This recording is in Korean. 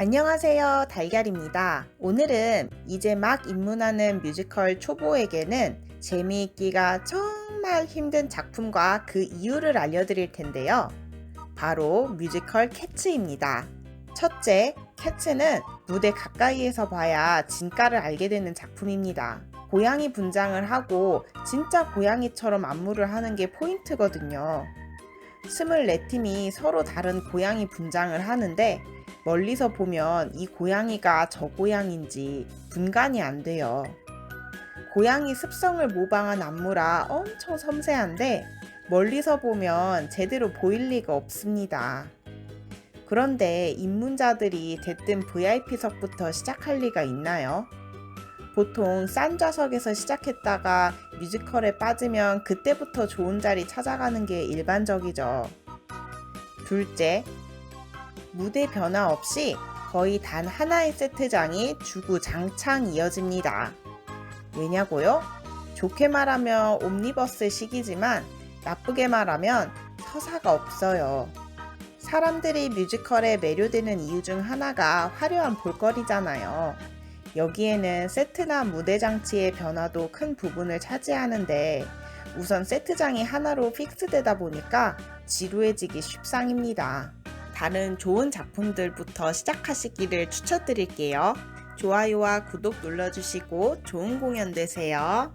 안녕하세요. 달걀입니다. 오늘은 이제 막 입문하는 뮤지컬 초보에게는 재미있기가 정말 힘든 작품과 그 이유를 알려드릴 텐데요. 바로 뮤지컬 캐츠입니다. 첫째, 캐츠는 무대 가까이에서 봐야 진가를 알게 되는 작품입니다. 고양이 분장을 하고 진짜 고양이처럼 안무를 하는 게 포인트거든요. 24팀이 서로 다른 고양이 분장을 하는데 멀리서 보면 이 고양이가 저 고양인지 분간이 안 돼요. 고양이 습성을 모방한 안무라 엄청 섬세한데 멀리서 보면 제대로 보일 리가 없습니다. 그런데 입문자들이 대뜸 VIP석부터 시작할 리가 있나요? 보통 싼 좌석에서 시작했다가 뮤지컬에 빠지면 그때부터 좋은 자리 찾아가는 게 일반적이죠. 둘째, 무대 변화 없이 거의 단 하나의 세트장이 주구장창 이어집니다. 왜냐고요? 좋게 말하면 옴니버스 식이지만 나쁘게 말하면 서사가 없어요. 사람들이 뮤지컬에 매료되는 이유 중 하나가 화려한 볼거리잖아요. 여기에는 세트나 무대 장치의 변화도 큰 부분을 차지하는데 우선 세트장이 하나로 픽스되다 보니까 지루해지기 쉽상입니다. 다른 좋은 작품들부터 시작하시기를 추천드릴게요. 좋아요와 구독 눌러주시고 좋은 공연 되세요.